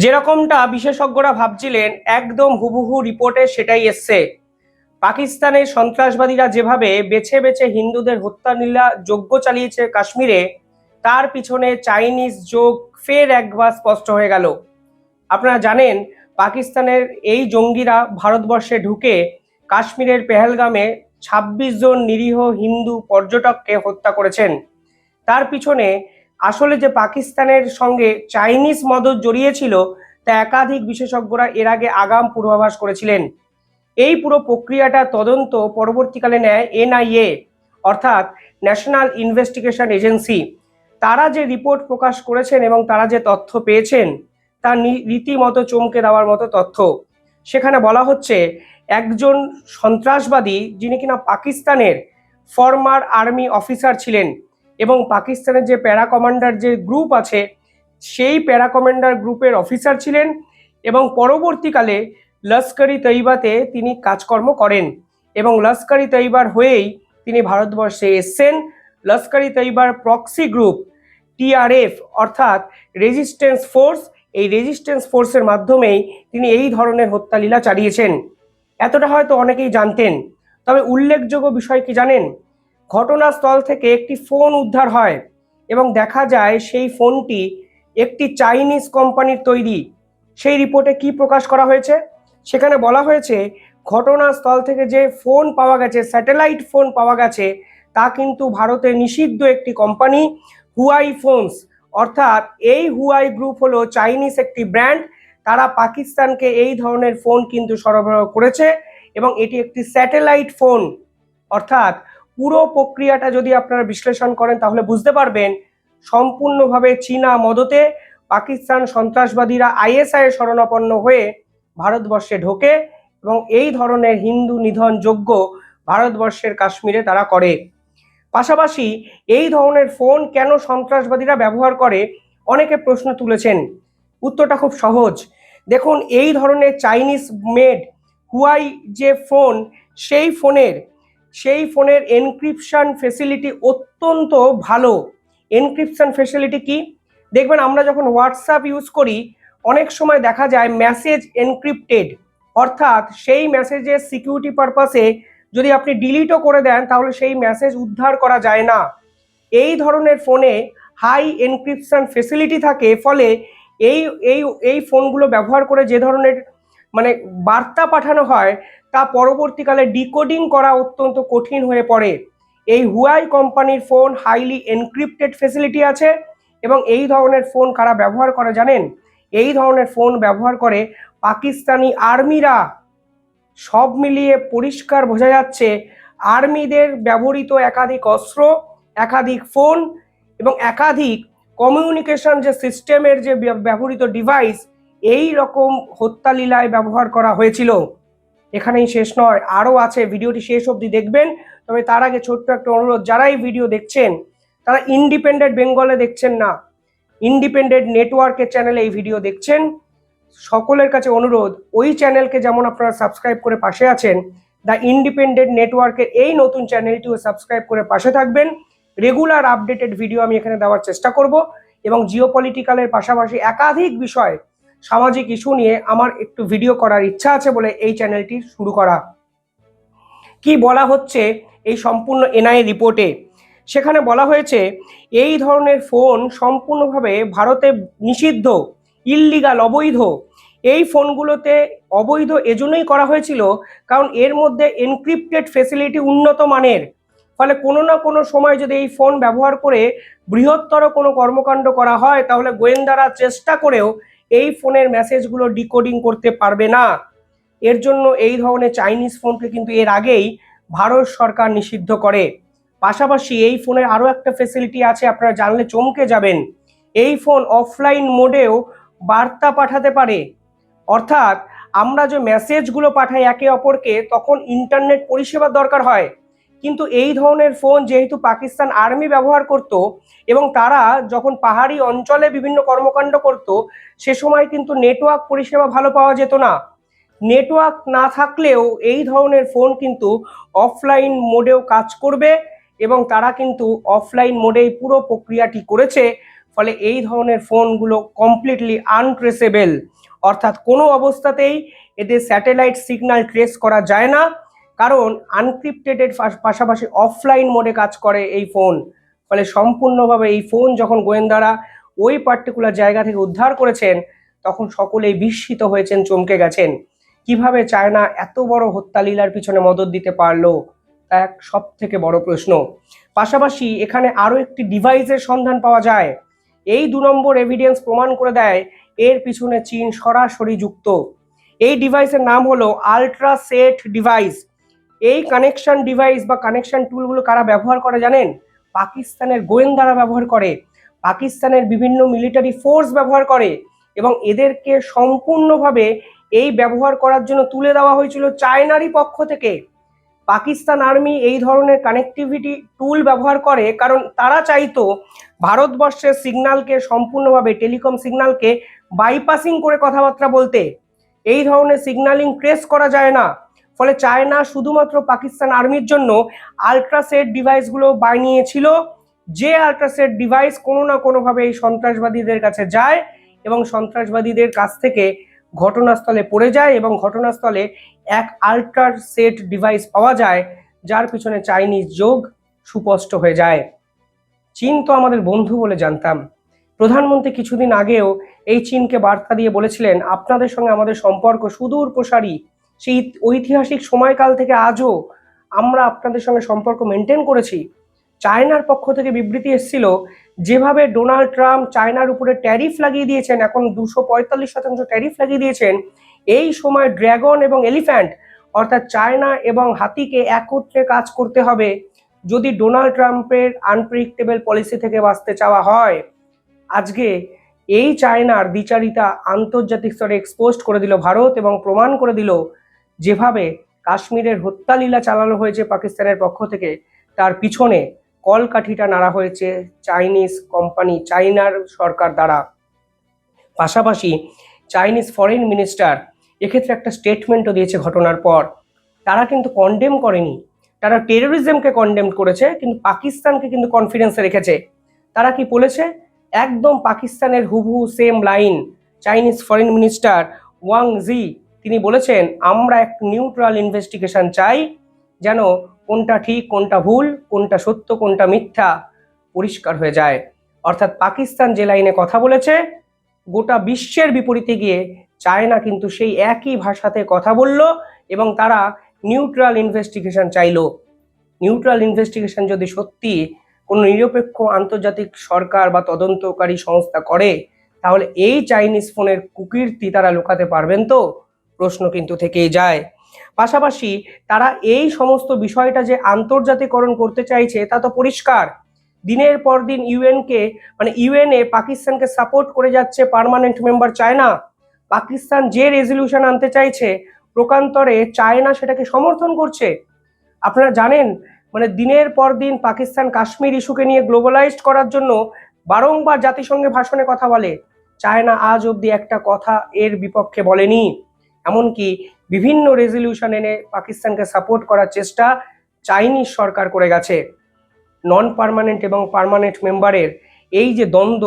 যেরকমটা বিশেষজ্ঞরা ভাবছিলেন, একদম হুবহু রিপোর্টে সেটাই এসছে। পাকিস্তানের সন্ত্রাসবাদীরা যেভাবে বেছে বেছে হিন্দুদের হত্যালীলা যজ্ঞ চালিয়েছে কাশ্মীরে, তার পিছনে চাইনিজ যোগ ফের একবার স্পষ্ট হয়ে গেল। আপনারা জানেন, পাকিস্তানের এই জঙ্গিরা ভারতবর্ষে ঢুকে কাশ্মীরের পেহেলগামে ছাব্বিশ জন নিরীহ হিন্দু পর্যটককে হত্যা করেছেন। তার পিছনে আসলে যে পাকিস্তানের সঙ্গে চাইনিজ মদত জড়িয়েছিল, তা একাধিক বিশেষজ্ঞরা এর আগে আগাম পূর্বাভাস করেছিলেন। এই পুরো প্রক্রিয়াটা তদন্ত পরবর্তীকালে নেয় এনআইএ, অর্থাৎ ন্যাশনাল ইনভেস্টিগেশন এজেন্সি। তারা যে রিপোর্ট প্রকাশ করেছেন এবং তারা যে তথ্য পেয়েছেন, তা রীতিমতো চমকে দেওয়ার মতো তথ্য। সেখানে বলা হচ্ছে, একজন সন্ত্রাসবাদী যিনি কিনা পাকিস্তানের ফরমার আর্মি অফিসার ছিলেন এবং পাকিস্তানের যে প্যারা কমান্ডার যে গ্রুপ আছে, সেই প্যারা কমান্ডার গ্রুপের অফিসার ছিলেন এবং পরবর্তীকালে লস্করি তৈবাতে তিনি কাজকর্ম করেন এবং লস্করি তৈবার হয়েই তিনি ভারতবর্ষে এসছেন। লস্করি তৈবার প্রক্সি গ্রুপ টিআরএফ অর্থাৎ রেজিস্ট্যান্স ফোর্স, এই রেজিস্ট্যান্স ফোর্সের মাধ্যমেই তিনি এই ধরনের হত্যালীলা চালিয়েছেন। এতটা হয়তো অনেকেই জানতেন, তবে উল্লেখযোগ্য বিষয় কি জানেন? ঘটনাস্থল থেকে একটি ফোন উদ্ধার হয় এবং দেখা যায় সেই ফোনটি একটি চাইনিজ কোম্পানির তৈরি। সেই রিপোর্টে কি প্রকাশ করা হয়েছে? সেখানে বলা হয়েছে, ঘটনাস্থল থেকে যে ফোন পাওয়া গেছে, স্যাটেলাইট ফোন পাওয়া গেছে, তা কিন্তু ভারতে নিষিদ্ধ একটি কোম্পানি, হুয়াই ফোনস। অর্থাৎ এই হুয়াই গ্রুপ হলো চাইনিজ একটি ব্র্যান্ড। তারা পাকিস্তানকে এই ধরনের ফোন কিন্তু সরবরাহ করেছে এবং এটি একটি স্যাটেলাইট ফোন। অর্থাৎ পুরো প্রক্রিয়াটা যদি আপনারা বিশ্লেষণ করেন, তাহলে বুঝতে পারবেন সম্পূর্ণভাবে চীনা মদতে পাকিস্তান সন্ত্রাসবাদীরা আইএসআই শরণাপন্ন হয়ে ভারতবর্ষে ঢোকে এবং এই ধরনের হিন্দু নিধন যোগ্য ভারতবর্ষের কাশ্মীরে তারা করে। পাশাপাশি এই ধরনের ফোন কেন সন্ত্রাসবাদীরা ব্যবহার করে, অনেকে প্রশ্ন তুলেছেন। উত্তরটা খুব সহজ। দেখুন, এই ধরনের চাইনিজ মেড হুয়াই যে ফোন, সেই ফোনের সেই ফোনের এনক্রিপশন ফেসিলিটি অত্যন্ত ভালো। এনক্রিপশন ফেসিলিটি কি? দেখবেন আমরা যখন হোয়াটসঅ্যাপ ইউজ করি, অনেক সময় দেখা যায় মেসেজ এনক্রিপ্টেড অর্থাৎ সেই মেসেজের সিকিউরিটি পারপাসে যদি আপনি ডিলিটও করে দেন, তাহলে সেই মেসেজ উদ্ধার করা যায় না। এই ধরনের ফোনে হাই এনক্রিপশান ফেসিলিটি থাকে, ফলে এই এই এই ফোনগুলো ব্যবহার করে যে ধরনের মানে বার্তা পাঠানো হয় তা পরবর্তীকালে ডিকোডিং করা অত্যন্ত কঠিন হয়ে পড়ে। এই হুয়াই কোম্পানির ফোন হাইলি এনক্রিপ্টেড ফেসিলিটি আছে এবং এই ধরনের ফোন কারা ব্যবহার করে জানেন? এই ধরনের ফোন ব্যবহার করে পাকিস্তানি আর্মিরা সব মিলিয়ে পরিষ্কার বোঝা যাচ্ছে আর্মিদের ব্যবহৃত একাধিক অস্ত্র, একাধিক ফোন এবং একাধিক কমিউনিকেশন যে সিস্টেমের যে ব্য- ব্যবহৃত ডিভাইস এই রকম হত্যালীলায় ব্যবহার করা হয়েছিল। এখানেই শেষ নয়, আরও আছে, ভিডিওটি শেষ অবধি দেখবেন। তবে তার আগে ছোট্ট একটা অনুরোধ, যারা এই ভিডিও দেখছেন, তারা ইন্ডিপেন্ডেন্ট বেঙ্গলে দেখছেন না ইন্ডিপেন্ডেন্ট নেটওয়ার্কের চ্যানেলে এই ভিডিও দেখছেন। সকলের কাছে অনুরোধ, ওই চ্যানেলকে যেমন আপনারা সাবস্ক্রাইব করে পাশে আছেন দ্য ইন্ডিপেন্ডেন্ট নেটওয়ার্কের এই নতুন চ্যানেলটিও সাবস্ক্রাইব করে পাশে থাকবেন। রেগুলার আপডেটেড ভিডিও আমি এখানে দেওয়ার চেষ্টা করব এবং জিও পলিটিক্যালের পাশাপাশি একাধিক বিষয় সামাজিক ইস্যু নিয়ে আমার একটু ভিডিও করার ইচ্ছা আছে বলে এই চ্যানেলটি শুরু করা। কি বলা হচ্ছে এই সম্পূর্ণ এনআই রিপোর্টে? সেখানে বলা হয়েছে, এই ধরনের ফোন সম্পূর্ণভাবে ভারতে নিষিদ্ধ, ইল্লিগাল, অবৈধ। এই ফোনগুলোতে অবৈধ এজন্যই করা হয়েছিল কারণ এর মধ্যে এনক্রিপ্টেড ফেসিলিটি উন্নত মানের। ফলে কোনো না কোনো সময় যদি এই ফোন ব্যবহার করে বৃহত্তর কোনো কর্মকাণ্ড করা হয়, তাহলে গোয়েন্দারা চেষ্টা করেও এই ফোনের মেসেজগুলো ডিকোডিং করতে পারবে না। এর জন্য এই ধরনের চাইনিজ ফোনকে কিন্তু এর আগেই ভারত সরকার নিষিদ্ধ করে। পাশাপাশি এই ফোনের আরও একটা ফেসিলিটি আছে, আপনারা জানলে চমকে যাবেন। এই ফোন অফলাইন মোডেও বার্তা পাঠাতে পারে। অর্থাৎ আমরা যে মেসেজগুলো পাঠাই একে অপরকে, তখন ইন্টারনেট পরিষেবার দরকার হয়। কিন্তু এই ধরনের ফোন যেহেতু পাকিস্তান আর্মি ব্যবহার করত এবং তারা যখন পাহাড়ি অঞ্চলে বিভিন্ন কর্মকাণ্ড করত, সে সময় কিন্তু নেটওয়ার্ক পরিষেবা ভালো পাওয়া যেত না। নেটওয়ার্ক না থাকলেও এই ধরনের ফোন কিন্তু অফলাইন মোডেও কাজ করবে এবং তারা কিন্তু অফলাইন মোডেই পুরো প্রক্রিয়াটি করেছে, ফলে এই ধরনের ফোনগুলো কমপ্লিটলি আনট্রেসেবেল অর্থাৎ কোনো অবস্থাতেই এদের স্যাটেলাইট সিগন্যাল ট্রেস করা যায় না। কারণ আনক্রিপ্টেডের পাশাপাশি অফলাইন মোডে কাজ করে এই ফোন ফলে সম্পূর্ণভাবে এই ফোন যখন গোয়েন্দারা ওই পার্টিকুলার জায়গা থেকে উদ্ধার করেছেন, তখন সকলেই বিস্মিত হয়েছেন, চমকে গেছেন। কীভাবে চায়না এত বড় হত্যালীলার পিছনে মদত দিতে পারল, তা এক সব থেকে বড় প্রশ্ন। পাশাপাশি এখানে আরও একটি ডিভাইসের সন্ধান পাওয়া যায়। এই দু নম্বর এভিডেন্স প্রমাণ করে দেয়, এর পিছনে চীন সরাসরি যুক্ত। এই ডিভাইসের নাম হলো আলট্রা সেট ডিভাইস এই কানেকশন ডিভাইস বা কানেকশন টুলগুলো কারা ব্যবহার করে জানেন? পাকিস্তানের গোয়েন্দারা ব্যবহার করে। পাকিস্তানের বিভিন্ন মিলিটারি ফোর্স ব্যবহার করে এবং এদেরকে সম্পূর্ণভাবে এই ব্যবহার করার জন্য তুলে দেওয়া হয়েছিল চায়নারই পক্ষ থেকে। পাকিস্তান আর্মি এই ধরনের কানেক্টিভিটি টুল ব্যবহার করে কারণ তারা চাইতো ভারতবর্ষের সিগন্যালকে সম্পূর্ণভাবে টেলিকম সিগনালকে বাইপাসিং করে কথাবার্তা বলতে। এই ধরনের সিগন্যালিং ট্রেস করা যায় না। ফলে চায়না শুধুমাত্র পাকিস্তান আর্মির জন্য আল্ট্রাসেট ডিভাইসগুলো বানিয়েছিল। যে আল্ট্রাসেট ডিভাইস কোনো না কোনোভাবে এই সন্ত্রাসবাদীদের কাছে যায় এবং সন্ত্রাসবাদীদের কাছ থেকে ঘটনাস্থলে পড়ে যায় এবং ঘটনাস্থলে এক আল্ট্রার সেট ডিভাইস পাওয়া যায়, যার পিছনে চাইনিজ যোগ সুস্পষ্ট হয়ে যায়। চীন তো আমাদের বন্ধু বলে জানতাম। প্রধানমন্ত্রী কিছুদিন আগেও এই চীনকে বার্তা দিয়ে বলেছিলেন, আপনাদের সঙ্গে আমাদের সম্পর্ক সুদূর প্রসারী সেই ঐতিহাসিক সময়কাল থেকে আজও আমরা আপনাদের সঙ্গে সম্পর্ক মেনটেন করেছি। চায়নার পক্ষ থেকে বিবৃতি এসেছিল, যেভাবে ডোনাল্ড ট্রাম্প চায়নার উপরে ট্যারিফ লাগিয়ে দিয়েছেন, এখন দুশো পঁয়তাল্লিশ শতাংশ ট্যারিফ লাগিয়ে দিয়েছেন, এই সময় ড্র্যাগন এবং এলিফ্যান্ট, অর্থাৎ চায়না এবং হাতিকে একত্রে কাজ করতে হবে, যদি ডোনাল্ড ট্রাম্পের আনপ্রেডিক্টেবল পলিসি থেকে বাঁচতে চাওয়া হয়। আজকে এই চায়নার দ্বিচারিতা আন্তর্জাতিক স্তরে এক্সপোজ করে দিল ভারত এবং প্রমাণ করে দিল যেভাবে কাশ্মীরের হত্যালীলা চালানো হয়েছে পাকিস্তানের পক্ষ থেকে, তার পিছনে কলকাঠিটা নাড়া হয়েছে চাইনিজ কোম্পানি চাইনার সরকার দ্বারা। পাশাপাশি চাইনিজ ফরেন মিনিস্টার এক্ষেত্রে একটা স্টেটমেন্টও দিয়েছে ঘটনার পর। তারা কিন্তু কন্ডেম করেনি। তারা টেরোরিজমকে কন্ডেম করেছে, কিন্তু পাকিস্তানকে কিন্তু কনফিডেন্সে রেখেছে। তারা কি বলেছে? একদম পাকিস্তানের হুবহু same line Chinese foreign minister Wang Yi তিনি বলেছেন, আমরা এক নিউট্রাল ইনভেস্টিগেশন চাই যেন কোনটা ঠিক, কোনটা ভুল, কোনটা সত্য, কোনটা মিথ্যা পরিষ্কার হয়ে যায়। অর্থাৎ পাকিস্তান যে লাইনে কথা বলেছে, গোটা বিশ্বের বিপরীতে গিয়ে চায়না কিন্তু সেই একই ভাষাতে কথা বলল এবং তারা নিউট্রাল ইনভেস্টিগেশন চাইল। নিউট্রাল ইনভেস্টিগেশন যদি সত্যি কোনো নিরপেক্ষ আন্তর্জাতিক সরকার বা তদন্তকারী সংস্থা করে, তাহলে এই চাইনিজ ফোনের কুকীর্তি তারা লুকাতে পারবেন তো? প্রশ্ন কিন্তু থেকেই যায়। পাশাপাশি তারা এই সমস্ত বিষয়টা যে আন্তর্জাতিকরণ করতে চাইছে, তা তো পরিষ্কার। দিনের পর দিন ইউএনকে মানে ইউএনএ পাকিস্তানকে সাপোর্ট করে যাচ্ছে পার্মানেন্ট মেম্বার চায়না। পাকিস্তান যে রেজলিউশন আনতে চাইছে, প্রকান্তরে চায়না সেটাকে সমর্থন করছে। আপনারা জানেন মানে দিনের পর দিন পাকিস্তান কাশ্মীর ইস্যুকে নিয়ে গ্লোবালাইজড করার জন্য বারংবার জাতিসংঘে ভাষণে কথা বলে। চায়না আজ অবধি একটা কথা এর বিপক্ষে বলেনি। এমনকি বিভিন্ন রেজলিউশন এনে পাকিস্তানকে সাপোর্ট করার চেষ্টা চাইনিজ সরকার করে গেছে। নন পারমানেন্ট এবং পারমানেন্ট মেম্বারের এই যে দ্বন্দ্ব,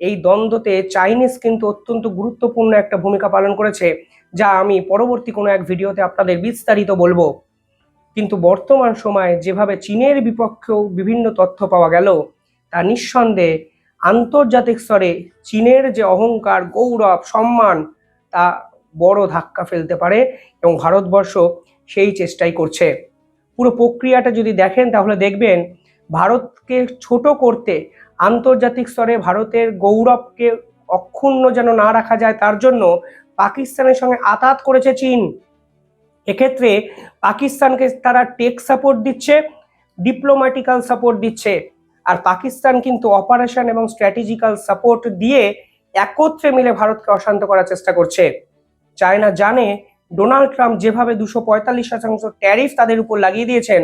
এই দ্বন্দ্বতে চাইনিজ কিন্তু অত্যন্ত গুরুত্বপূর্ণ একটা ভূমিকা পালন করেছে, যা আমি পরবর্তী কোনো এক ভিডিওতে আপনাদের বিস্তারিত বলব। কিন্তু বর্তমান সময়ে যেভাবে চীনের বিপক্ষেও বিভিন্ন তথ্য পাওয়া গেল, তা নিঃসন্দেহে আন্তর্জাতিক স্তরে চীনের যে অহংকার, গৌরব, সম্মান, তা বড় ধাক্কা ফেলতে পারে এবং ভারতবর্ষ সেই চেষ্টাই করছে। পুরো প্রক্রিয়াটা যদি দেখেন তাহলে দেখবেন ভারতকে ছোট করতে আন্তর্জাতিক স্তরে ভারতের গৌরবকে অক্ষুণ্ণ যেন না রাখা যায় তার জন্য পাকিস্তানের সঙ্গে আতাত করেছে চীন। এক্ষেত্রে পাকিস্তানকে তারা টেক সাপোর্ট দিচ্ছে ডিপ্লোম্যাটিক্যাল সাপোর্ট দিচ্ছে আর পাকিস্তান কিন্তু অপারেশন এবং স্ট্র্যাটেজিক্যাল সাপোর্ট দিয়ে একত্রে মিলে ভারতকে অশান্ত করার চেষ্টা করছে। চায়না জানে ডোনাল্ড ট্রাম্প যেভাবে দুশো পঁয়তাল্লিশ শতাংশ ট্যারিফ তাদের উপর লাগিয়ে দিয়েছেন,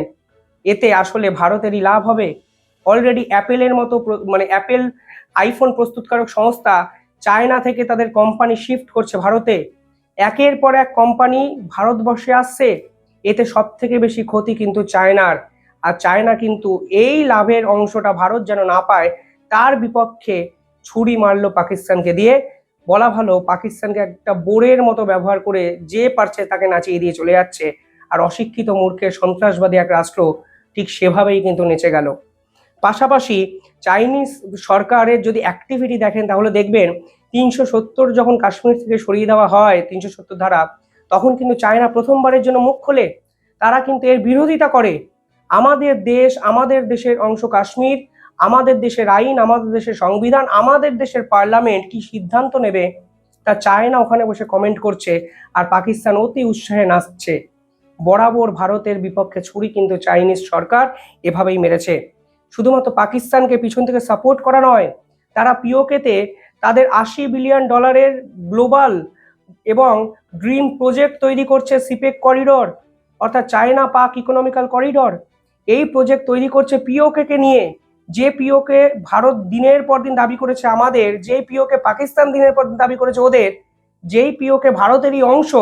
এতে আসলে ভারতেরই লাভ হবে। অলরেডি অ্যাপেলের মতো মানে অ্যাপেল আইফোন প্রস্তুতকারক সংস্থা চায়না থেকে তাদের কোম্পানি শিফট করছে ভারতে। একের পর এক কোম্পানি ভারতবর্ষে আসছে। এতে সব থেকে বেশি ক্ষতি কিন্তু চায়নার। আর চায়না কিন্তু এই লাভের অংশটা ভারত যেন না পায়, তার বিপক্ষে ছুরি মারলো পাকিস্তানকে দিয়ে। বলা ভালো পাকিস্তানকে একটা বোরের মতো ব্যবহার করে যে পারছে তাকে নাচিয়ে দিয়ে চলে যাচ্ছে। আর অশিক্ষিত মূর্খের সন্ত্রাসবাদী এক রাষ্ট্র ঠিক সেভাবেই কিন্তু নেচে গেল। পাশাপাশি চাইনিজ সরকারের যদি অ্যাক্টিভিটি দেখেন তাহলে দেখবেন তিনশো সত্তর যখন কাশ্মীর থেকে সরিয়ে দেওয়া হয়, তিনশো সত্তর ধারা, তখন কিন্তু চায়না প্রথমবারের জন্য মুখ খোলে। তারা কিন্তু এর বিরোধিতা করে। আমাদের দেশ, আমাদের দেশের অংশ কাশ্মীর আমাদের দেশের আইন, আমাদের দেশের সংবিধান, আমাদের দেশের পার্লামেন্ট কি সিদ্ধান্ত নেবে তা চায়না ওখানে বসে কমেন্ট করছে আর পাকিস্তান অতি উৎসাহে নাচছে। বরাবর ভারতের বিপক্ষে ছুরি কিন্তু চাইনিজ সরকার এভাবেই মেরেছে। শুধুমাত্র পাকিস্তানকে পিছন থেকে সাপোর্ট করা নয়, তারা পিওকেতে তাদের আশি বিলিয়ন ডলারের গ্লোবাল এবং ড্রিম প্রজেক্ট তৈরি করছে সিপেক করিডর অর্থাৎ চায়না পাক ইকোনমিক্যাল করিডর এই প্রজেক্ট তৈরি করছে পিওকে নিয়ে। যে পিওকে ভারত দিনের পর দিন দাবি করেছে আমাদের যে পিওকে পাকিস্তান দিনের পর দিন দাবি করেছে ওদের, যেই পিওকে ভারতেরই অংশ,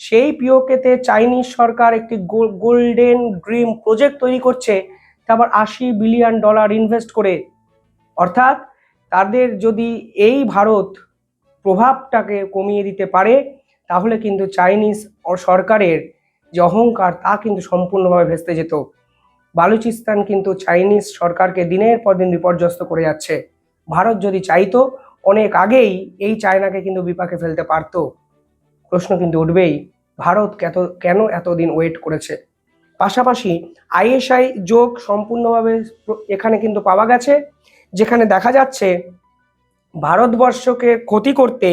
সেই পিওকেতে চাইনিজ সরকার একটি গোল্ডেন ড্রিম প্রজেক্ট তৈরি করছে তা আবার আশি বিলিয়ন ডলার ইনভেস্ট করে। অর্থাৎ তাদের যদি এই ভারত প্রভাবটাকে কমিয়ে দিতে পারে, তাহলে কিন্তু চাইনিজ সরকারের যে অহংকার তা কিন্তু সম্পূর্ণভাবে ভেস্তে যেত। বালুচিস্তান কিন্তু চাইনিজ সরকারকে দিনের পর দিন বিপর্যস্ত করে যাচ্ছে। ভারত যদি চাইতো, অনেক আগেই এই চায়নাকে কিন্তু বিপাকে ফেলতে পারতো। প্রশ্ন কিন্তু উঠবেই, ভারত কেত, কেন এতদিন ওয়েট করেছে? পাশাপাশি আইএসআই যোগ সম্পূর্ণভাবে এখানে কিন্তু পাওয়া গেছে, যেখানে দেখা যাচ্ছে ভারতবর্ষকে ক্ষতি করতে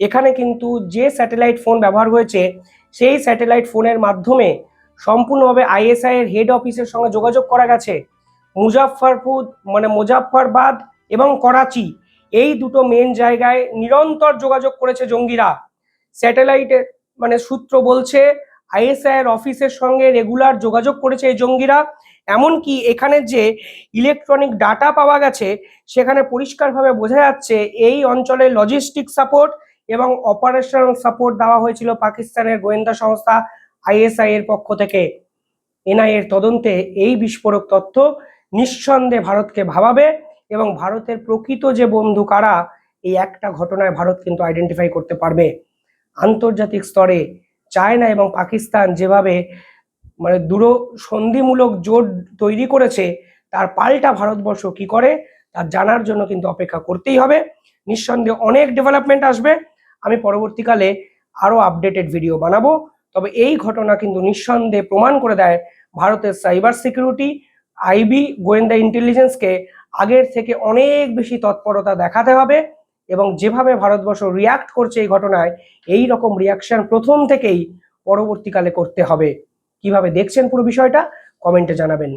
এখানে কিন্তু যে স্যাটেলাইট ফোন ব্যবহার হয়েছে, সেই স্যাটেলাইট ফোনের মাধ্যমে সম্পূর্ণভাবে আইএসআই এর হেড অফিসের সঙ্গে যোগাযোগ করা গেছে। মুজাফফরপুর মানে মুজাফফরবাদ এবং করাচি, এই দুটো মেন জায়গায় নিরন্তর যোগাযোগ করেছে জঙ্গিরা। স্যাটেলাইটের মানে সূত্র বলছে আইএসআই এর অফিসের সঙ্গে রেগুলার যোগাযোগ করেছে এই জঙ্গিরা। এমনকি এখানে যে ইলেকট্রনিক ডাটা পাওয়া গেছে, সেখানে পরিষ্কারভাবে বোঝা যাচ্ছে, এই অঞ্চলে লজিস্টিক সাপোর্ট এবং অপারেশনাল সাপোর্ট দেওয়া হয়েছিল পাকিস্তানের গোয়েন্দা সংস্থা আইএসআই এর পক্ষ থেকে এনআই এর তদন্তে এই বিস্ফোরক তথ্য নিঃসন্দেহে ভারতকে ভাবাবে এবং ভারতের প্রকৃত যে বন্ধু কারা, এই একটা ঘটনায় ভারত কিন্তু আইডেন্টিফাই করতে পারবে। আন্তর্জাতিক স্তরে চায়না এবং পাকিস্তান যেভাবে মানে দূর সন্ধিমূলক জোট তৈরি করেছে, তার পাল্টা ভারতবর্ষ কি করে, তা জানার জন্য কিন্তু অপেক্ষা করতেই হবে। নিঃসন্দেহে অনেক ডেভেলপমেন্ট আসবে। আমি পরবর্তীকালে আরও আপডেটেড ভিডিও বানাবো। তবে এই ঘটনা কিন্তু নিঃসন্দেহে প্রমাণ করে দেয় ভারতের সাইবার সিকিউরিটি আইবি গোয়েন্দা ইন্টেলিজেন্সকে আগের থেকে অনেক বেশি তৎপরতা দেখাতে হবে এবং যেভাবে ভারতবর্ষ রিয়াক্ট করছে এই ঘটনায়, এই রকম রিয়াকশন প্রথম থেকেই পরবর্তীকালে করতে হবে। কীভাবে দেখছেন পুরো বিষয়টা কমেন্টে জানাবেন।